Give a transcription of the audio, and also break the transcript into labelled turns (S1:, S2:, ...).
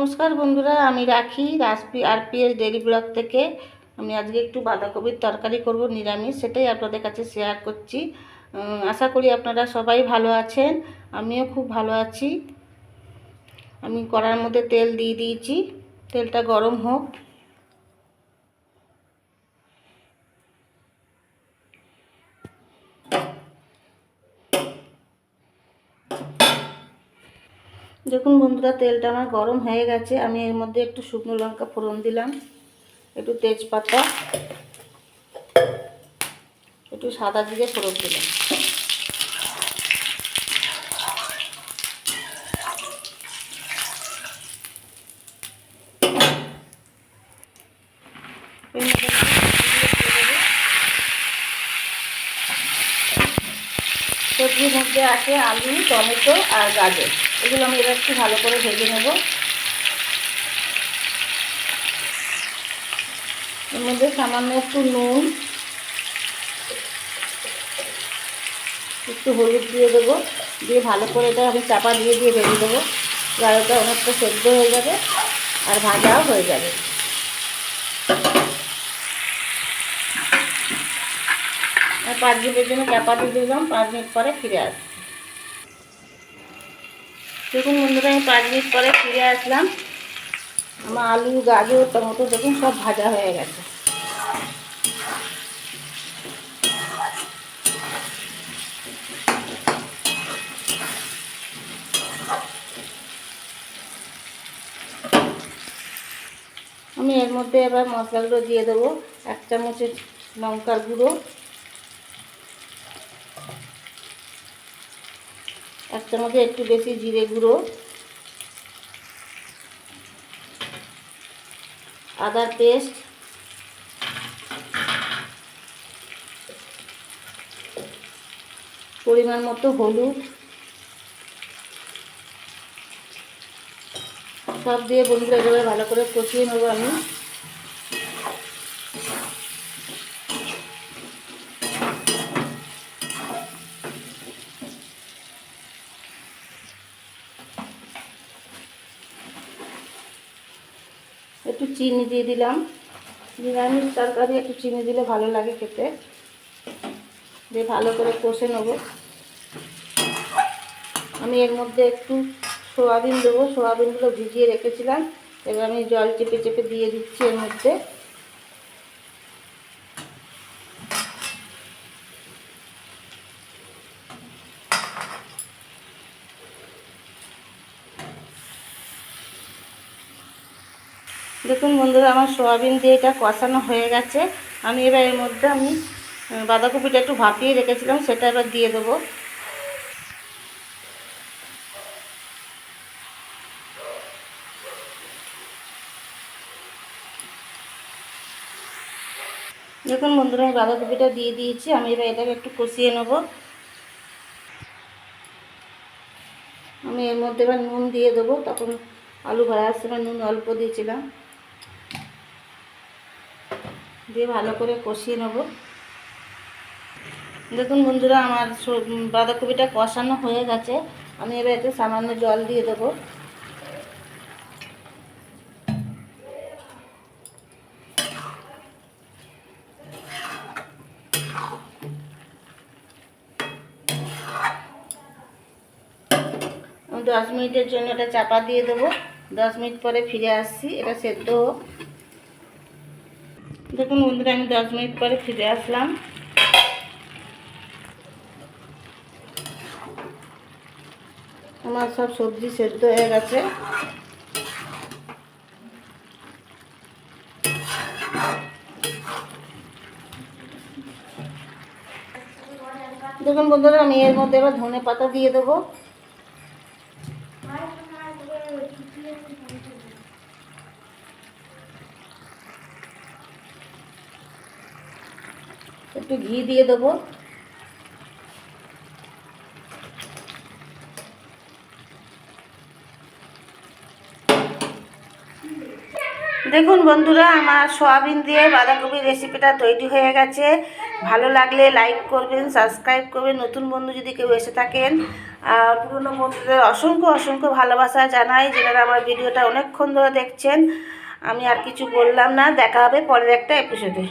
S1: নমস্কার বন্ধুরা, আমি রাখি রাসপি আরপিএস ডেলি ব্লগ থেকে। আমি আজকে একটু বাঁধাকপির তরকারি করব, নিরামিষ, সেটাই আপনাদের কাছে শেয়ার করছি। আশা করি আপনারা সবাই ভালো আছেন, আমিও খুব ভালো আছি। আমি কড়ার মধ্যে তেল দিয়ে দিয়েছি, তেলটা গরম হোক। দেখুন বন্ধুরা, তেলটা আমার গরম হয়ে গেছে। আমি এর মধ্যে একটু শুকনো লঙ্কা ফোড়ন দিলাম, একটু তেজপাতা, একটু সাদা জিরে ফোড়ন দিলাম এর মধ্যে আমি সবজিগুলো দিয়ে দেবো। সবজির মধ্যে আছে আলু, টমেটো আর গাজর। এগুলো আমি এবার একটু ভালো করে ভেজে নেব। এর মধ্যে সামান্য একটু নুন, একটু হলুদ দিয়ে দেবো। দিয়ে ভালো করে এটা আমি চাপা দিয়ে দিয়ে ভেজে দেবো। গাড়িটা অনেকটা সেদ্ধ হয়ে যাবে আর ভাজাও হয়ে যাবে। পাঁচ মিনিটের জন্য চাপা দিয়ে দিলাম, পাঁচ মিনিট পরে ফিরে আসছি দেখুন বন্ধুরা, আমি পাঁচ মিনিট পরে ফিরে আসলাম। আমার আলু, গাজর, টমেটো দেখুন সব ভাজা হয়ে গেছে। আমি এর মধ্যে এবার মশলাগুলো দিয়ে দেবো। এক চামচের লঙ্কার গুঁড়ো এক চামচে একটু বেশি জিরে গুঁড়ো আদার পেস্ট, পরিমাণ মতো হলুদ, সব দিয়ে বন্ধুরা এভাবে ভালো করে কষিয়ে নেব আমি। একটু চিনি দিয়ে দিলাম। নিরামিষ তরকারি একটু চিনি দিলে ভালো লাগে খেতে। দিয়ে ভালো করে কষে নেব। আমি এর মধ্যে একটু সোয়াবিন দেবো। সোয়াবিনগুলো ভিজিয়ে রেখেছিলাম। এবার আমি জল চেপে চেপে দিয়ে দিচ্ছি এর মধ্যে। দেখুন বন্ধুরা, আমার সোয়াবিন দিয়ে এটা কষানো হয়ে গেছে। আমি এবার এর মধ্যে আমি বাঁধাকপিটা একটু ভাপিয়ে রেখেছিলাম, সেটা এবার দিয়ে দেবো। দেখুন বন্ধুরা, আমি বাঁধাকপিটা দিয়ে দিয়েছি, আমি এবার এটাকে একটু কষিয়ে নেব। আমি এর মধ্যে এবার নুন দিয়ে দেবো, তখন আলু ভাজার সময় নুন অল্প দিয়েছিলাম। দিয়ে ভালো করে কষিয়ে নেব। দেখুন বন্ধুরা, আমার বাঁধাকপিটা কষানো হয়ে গেছে। আমি এবার এতে সামান্য জল দিয়ে দেবো। দশ মিনিটের জন্য এটা চাপা দিয়ে দেবো। দশ মিনিট পরে ফিরে আসছি। এটা সেদ্ধ হোক। দেখুন বন্ধুরা আমি দশ মিনিট পরে ফিরে আসলাম। আমার সব সবজি সেদ্ধ হয়ে গেছে। দেখুন বন্ধুরা, আমি এর মধ্যে এবার ধনে পাতা দিয়ে দেবো। একটু ঘি দিয়ে দেবো। দেখুন বন্ধুরা, আমার সয়াবিন দিয়ে বাঁধাকপির রেসিপিটা তৈরি হয়ে গেছে। ভালো লাগলে লাইক করবেন সাবস্ক্রাইব করবেন। নতুন বন্ধু যদি কেউ এসে থাকেন আর পুরনো বন্ধুদের অসংখ্য অসংখ্য ভালোবাসা জানাই, যেনারা আমার ভিডিওটা অনেকক্ষণ ধরে দেখছেন। আমি আর কিছু বললাম না, দেখা হবে পরের একটা এপিসোডে